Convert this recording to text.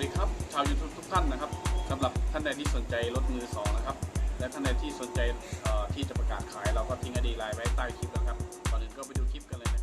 วัสดีครับ ชาว YouTube ทุกท่านนะครับสำหรับท่านใดที่สนใจรถมือสองนะครับ และท่านใดที่สนใจที่จะประกาศขายเราก็ทิ้งอดีไลน์ไว้ใต้คลิปแล้วครับก่อนอื่นก็ไปดูคลิปกันเลยนะ